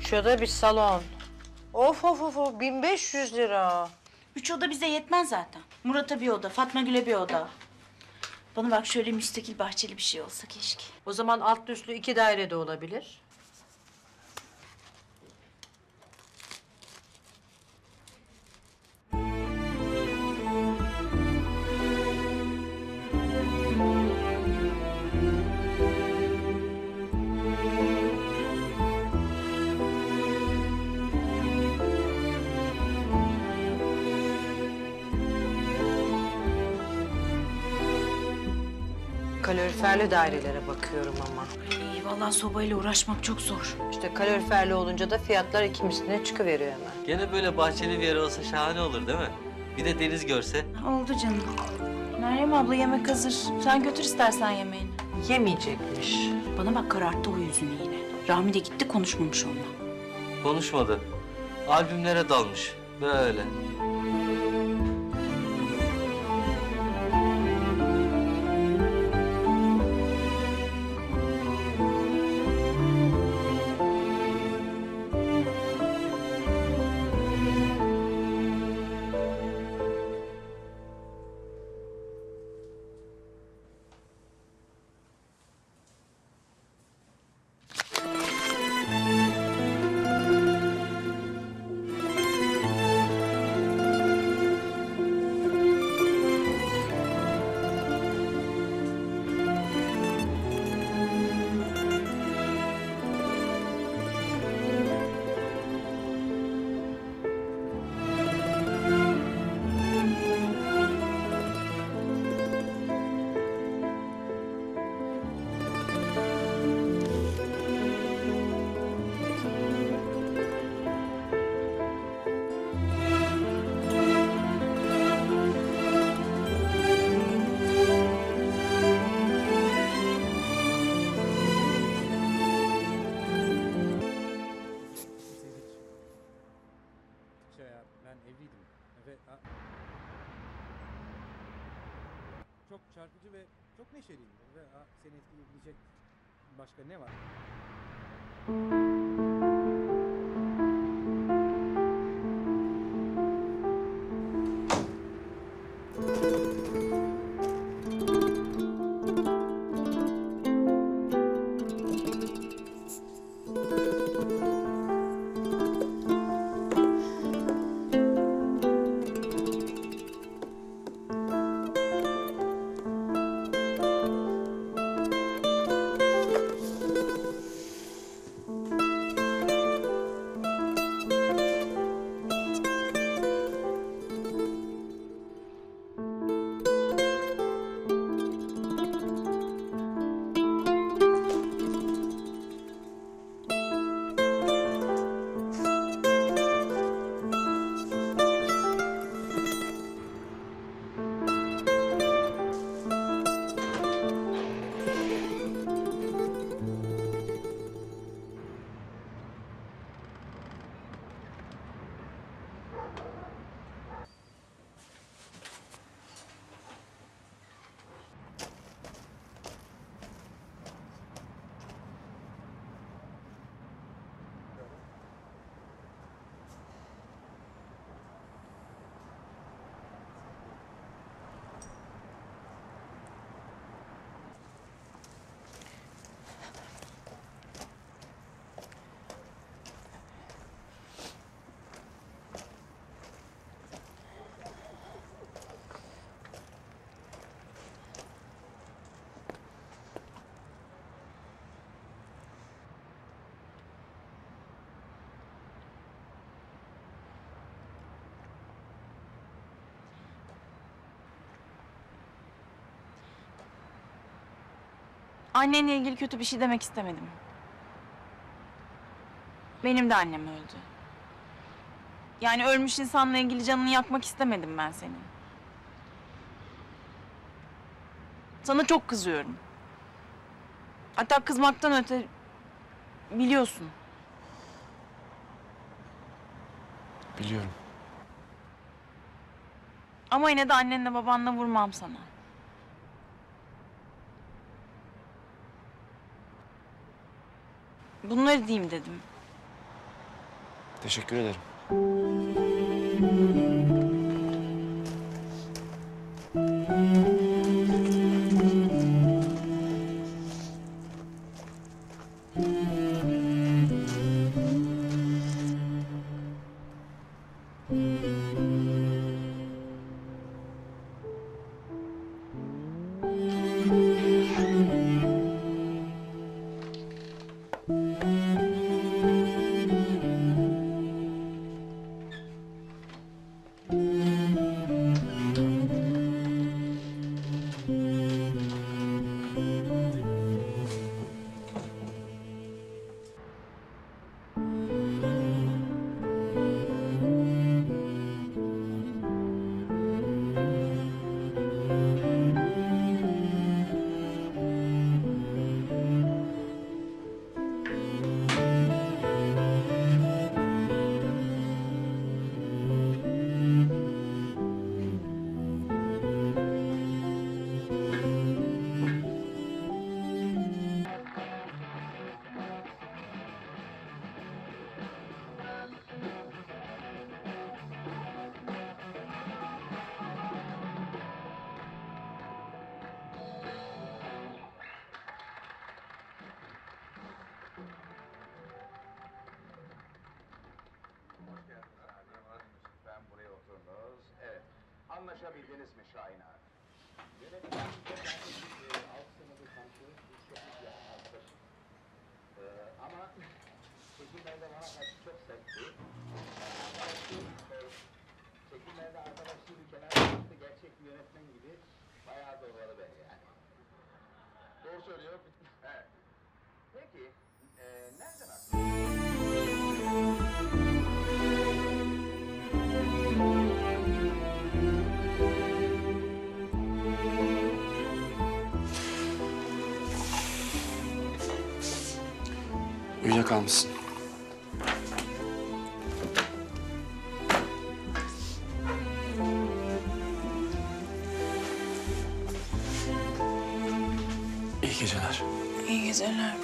Üç oda bir salon. Of of of of 1500 lira. Üç oda bize yetmez zaten. Murat'a bir oda, Fatma Gül'e bir oda. Bana bak şöyle müstakil bahçeli bir şey olsa keşke. O zaman altlı üstlü iki daire de olabilir. Kaloriferli dairelere bakıyorum ama. İyi vallahi sobayla uğraşmak çok zor. İşte kaloriferli olunca da fiyatlar iki misline çıkıveriyor hemen. Gene böyle bahçeli bir yer olsa şahane olur değil mi? Bir de deniz görse. Oldu canım. Meryem abla yemek hazır. Sen götür istersen yemeğini. Yemeyecekmiş. Bana bak kararttı o yüzünü yine. Rahmi de gitti konuşmamış onunla. Konuşmadı. Albümlere dalmış. Böyle. Çarpıcı ve çok neşeliyimdir ve seni etkileyebilecek başka ne var? Annenle ilgili kötü bir şey demek istemedim. Benim de annem öldü. Yani ölmüş insanla ilgili canını yakmak istemedim ben senin. Sana çok kızıyorum. Hatta kızmaktan öte biliyorsun. Biliyorum. Ama yine de annenle babanla vurmam sana. Bunları diyeyim dedim. Teşekkür ederim. Anlaşabildiniz mi Şahin abi? Yönetmen de ben alt sınıfı iyi bir arkadaşız. Ee, ama çekimlerde bana karşı çok sertti. Çekimlerde arkadaşlığı bir kenara bıraktı. Gerçek bir yönetmen gibi bayağı zorladı beni yani. Doğru söylüyor. Evet. Peki, Uyuyakalmışsın. İyi geceler. İyi geceler.